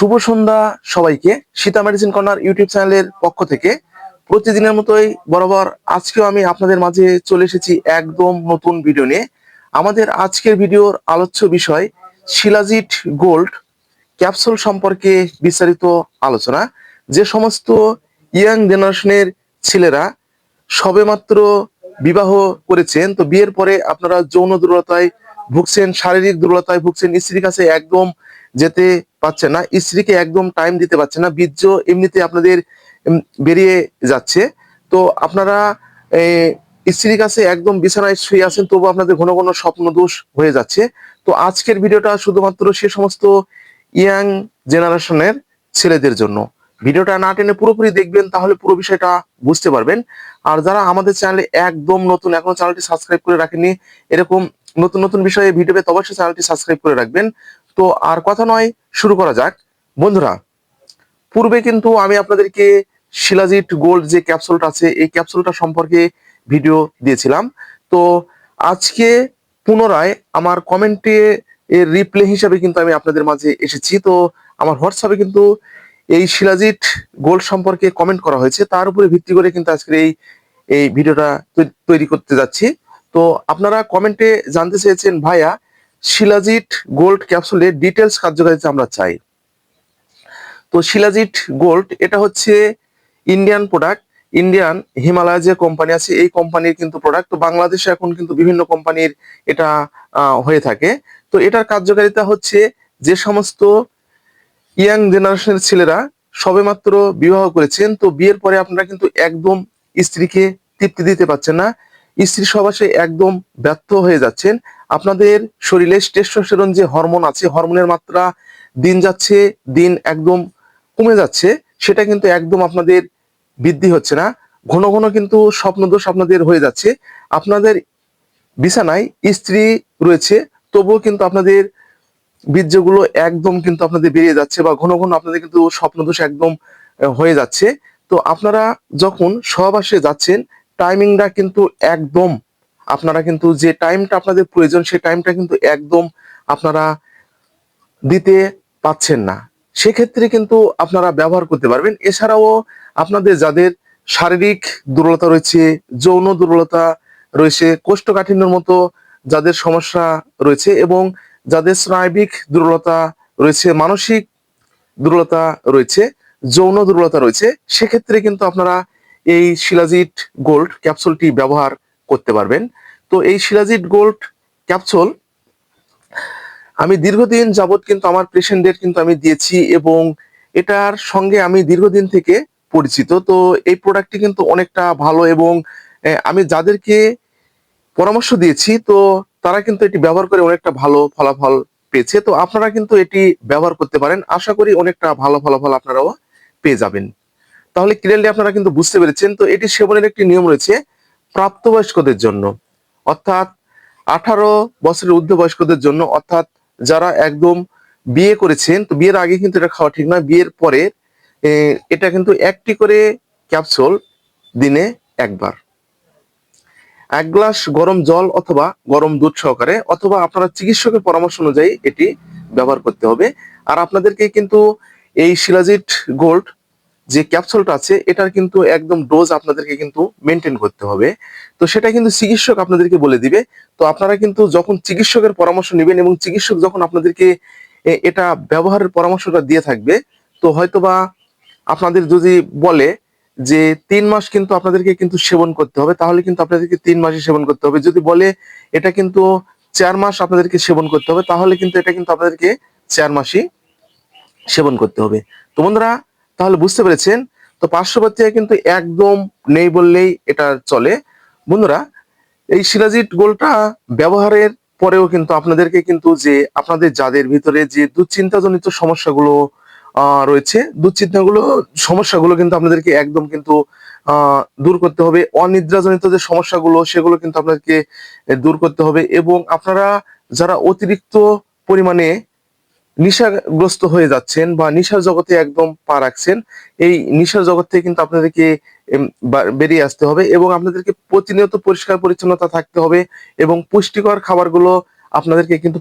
শুভ সন্ধ্যা সবাইকে। Sita medicine corner YouTube চ্যানেলের পক্ষ থেকে। প্রতিদিনের মতোই বরাবর আজকেও আমি আপনাদের মাঝে চলে এসেছি একদম নতুন ভিডিও নিয়ে। আমাদের আজকের ভিডিওর আলোচ্য বিষয় শিলাজিট গোল্ড ক্যাপসুল সম্পর্কে বিস্তারিত আলোচনা। যে সমস্ত ইয়াং জেনারেশনের ছেলেরা সবেমাত্র বিবাহ করেছেন, তো বিয়ের পরে আপনারা যৌন দুর্বলতায় ভুগছেন শারীরিক দুর্বলতায় ভুগছেন, স্ত্রীর কাছে একদম যেতে পারছে না, স্ত্রীকে একদম টাইম দিতে পারছে না, বীর্য এমনিতে আপনাদের বেরিয়ে যাচ্ছে। তো আপনারা স্ত্রীর কাছে একদম বিছানায় শুয়ে আছেন, তবু আপনাদের ঘন ঘন স্বপ্ন দোষ হয়ে যাচ্ছে। তো আজকের ভিডিওটা শুধুমাত্র সে সমস্ত ইয়াং জেনারেশনের ছেলেদের জন্য। ভিডিওটা না টেনে পুরোপুরি দেখবেন, তাহলে পুরো বিষয়টা বুঝতে পারবেন। আর যারা আমাদের চ্যানেলে একদম নতুন, এখনও চ্যানেলটি সাবস্ক্রাইব করে রাখেননি, এরকম নতুন নতুন বিষয়ে ভিডিও পেতে অবশ্যই চ্যানেলটি সাবস্ক্রাইব করে রাখবেন। তো আর কথা নয়, শুরু করা যাক। বন্ধুরা, পূর্বে কিন্তু আমি আপনাদেরকে শিলাজিট গোল্ড যে ক্যাপসুলটা আছে, এই ক্যাপসুলটা সম্পর্কে ভিডিও দিয়েছিলাম। তো আজকে পুনরায় আমার কমেন্টে এর রিপ্লে হিসাবে কিন্তু আমি আপনাদের মাঝে এসেছি। তো আমার হোয়াটসঅ্যাপে কিন্তু এই শিলাজিট গোল্ড সম্পর্কে কমেন্ট করা হয়েছে। তার উপরে ভিত্তি করে কিন্তু আজকের এই এই ভিডিওটা তৈরি করতে যাচ্ছি। তো আপনারা কমেন্টে জানতে চেয়েছেন, ভাইয়া শিলাজিট গোল্ড ক্যাপসুলের ডিটেলস কার্যকারিতা আমরা চাই। তো শিলাজিট গোল্ড, এটা হচ্ছে ইন্ডিয়ান প্রোডাক্ট, ইন্ডিয়ান হিমালয় যে কোম্পানি আছে, এই কোম্পানির কিন্তু প্রোডাক্ট। তো বাংলাদেশে এখন কিন্তু বিভিন্ন কোম্পানির এটা হয়ে থাকে। তো এটার কার্যকারিতা হচ্ছে যে সমস্ত ইয়াং জেনারেশনের ছেলেরা সবেমাত্র বিবাহ করেছেন। তো বিয়ের পরে আপনারা কিন্তু একদম স্ত্রীকে তৃপ্তি দিতে পারছেন না। স্ত্রী সবাসে একদম ব্যর্থ হয়ে যাচ্ছেন। আপনাদের শরীরে টেস্টোস্টেরন যে হরমোন আছে হরমোনের মাত্রা দিন যাচ্ছে, দিন একদম কমে যাচ্ছে, সেটা কিন্তু একদম আপনাদের বৃদ্ধি হচ্ছে না। ঘন ঘন কিন্তু স্বপ্নদোষ আপনাদের হয়ে যাচ্ছে। আপনাদের বিছানায় স্ত্রী রয়েছে, তবুও কিন্তু আপনাদের বীর্যগুলো একদম কিন্তু আপনাদের বেরিয়ে যাচ্ছে বা ঘন ঘন আপনাদের কিন্তু স্বপ্নদোষ একদম হয়ে যাচ্ছে। তো আপনারা যখন সহবাসে যাচ্ছেন টাইমিংটা কিন্তু একদম আপনারা কিন্তু যে টাইমটা আপনাদের প্রয়োজন, সেই টাইমটা কিন্তু একদম আপনারা দিতে পাচ্ছেন না। সেক্ষেত্রে কিন্তু আপনারা ব্যবহার করতে পারবেন। এছাড়াও আপনাদের যাদের শারীরিক দুর্বলতা রয়েছে, যৌন দুর্বলতা রয়েছে, কোষ্ঠকাঠিন্যের মতো যাদের সমস্যা রয়েছে এবং যাদের স্নায়বিক দুর্বলতা রয়েছে, মানসিক দুর্বলতা রয়েছে, যৌন দুর্বলতা রয়েছে, সেক্ষেত্রে কিন্তু আপনারা এই শিলাজিট গোল্ড ক্যাপসুলটি ব্যবহার করতে পারবেন। তো এই শিলাজিট গোল্ড ক্যাপসুল, আমি দীর্ঘদিন যাবত কিন্তু আমার পেশেন্টদের কিন্তু আমি দিয়েছি এবং এটার সঙ্গে আমি দীর্ঘদিন থেকে পরিচিত। তো এই প্রোডাক্টটি কিন্তু অনেকটা ভালো এবং আমি যাদেরকে পরামর্শ দিয়েছি, তো তারা কিন্তু এটি ব্যবহার করে অনেকটা ভালো ফলাফল পেয়েছে। তো আপনারা কিন্তু এটি ব্যবহার করতে পারেন। আশা করি অনেকটা ভালো ফলাফল আপনারাও পেয়ে যাবেন। তাহলে ক্লিয়ারলি আপনারা কিন্তু বুঝতে পেরেছেন। তো এটি সেবনের একটি নিয়ম রয়েছে প্রাপ্তবয়স্কদের জন্য। অর্থাৎ আঠারো বছরের ঊর্ধ্ব বয়স্কদের জন্য, অর্থাৎ যারা একদম বিয়ে করেছেন, তো বিয়ের আগে কিন্তু এটা খাওয়া ঠিক নয়, বিয়ের পরে এটা কিন্তু একটি করে ক্যাপসুল দিনে একবার। এক গ্লাস গরম জল অথবা গরম দুধ সহকারে, অথবা আপনারা চিকিৎসকের পরামর্শ অনুযায়ী এটি ব্যবহার করতে হবে। আর আপনাদেরকে কিন্তু এই শিলাজিট গোল্ড যে ক্যাপসুলটা আছে, এটার কিন্তু একদম ডোজ আপনাদেরকে কিন্তু মেনটেন করতে হবে। তো সেটা কিন্তু চিকিৎসক আপনাদেরকে বলে দিবে। তো আপনারা কিন্তু যখন চিকিৎসকের পরামর্শ নেবেন এবং চিকিৎসক যখন আপনাদেরকে এটা ব্যবহারের পরামর্শটা দিয়ে থাকবে, তো হয়তোবা আপনাদের যদি বলে যে তিন মাস কিন্তু আপনাদেরকে কিন্তু সেবন করতে হবে, তাহলে কিন্তু আপনাদেরকে তিন মাসই সেবন করতে হবে। যদি বলে এটা কিন্তু চার মাস আপনাদেরকে সেবন করতে হবে, তাহলে কিন্তু এটা কিন্তু আপনাদেরকে চার মাসই সেবন করতে হবে। তো বন্ধুরা তাহলে বুঝতে পেরেছেন? তো পার্শ্ববর্তী কিন্তু একদম নেই বললেই এটা চলে। বন্ধুরা, এই শিলাজিট গোলটা ব্যবহারের পরেও কিন্তু আপনাদেরকে কিন্তু যে আপনাদের যাদের ভিতরে যে দুশ্চিন্তাজনিত সমস্যাগুলো রয়েছে, দুশ্চিন্তাগুলো, সমস্যাগুলো কিন্তু আপনাদেরকে একদম কিন্তু দূর করতে হবে। অনিদ্রাজনিত যে সমস্যাগুলো, সেগুলো কিন্তু আপনাদেরকে দূর করতে হবে। এবং আপনারা যারা অতিরিক্ত পরিমাণে নেশাগ্রস্ত হয়ে যাচ্ছেন বা নিশার জগতে একদম পা রাখছেন, এই নিশার জগৎ থেকে কিন্তু আপনাদেরকে বেরিয়ে আসতে হবে এবং আপনাদেরকে প্রতিনিয়ত পরিষ্কার পরিচ্ছন্নতা থাকতে হবে এবং পুষ্টিকর খাবারগুলো আপনাদেরকে কিন্তু